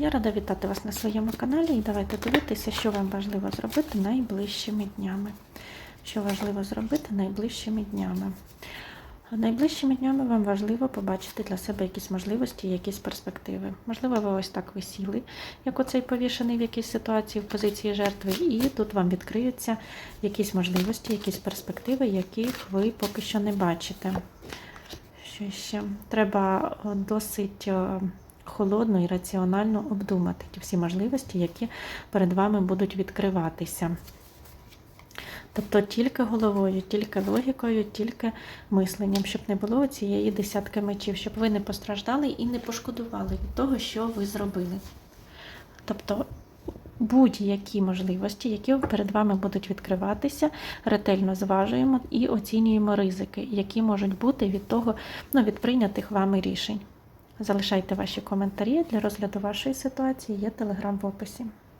Я рада вітати вас на своєму каналі і давайте дивитися, що вам важливо зробити найближчими днями. Що важливо зробити найближчими днями. Найближчими днями вам важливо побачити для себе якісь можливості, якісь перспективи. Можливо, ви ось так висіли, як оцей повішений в якійсь ситуації в позиції жертви, і тут вам відкриються якісь можливості, якісь перспективи, яких ви поки що не бачите. Що ще? Треба досить е, холодно і раціонально обдумати ті всі можливості, які перед вами будуть відкриватися. Тобто тільки головою, тільки логікою, тільки мисленням, щоб не було цієї десятки мечів, щоб ви не постраждали і не пошкодували від того, що ви зробили. Тобто будь-які можливості, які перед вами будуть відкриватися, ретельно зважуємо і оцінюємо ризики, які можуть бути від того, ну, від прийнятих вами рішень. Залишайте ваші коментарі для розгляду вашої ситуації, є телеграм в описі.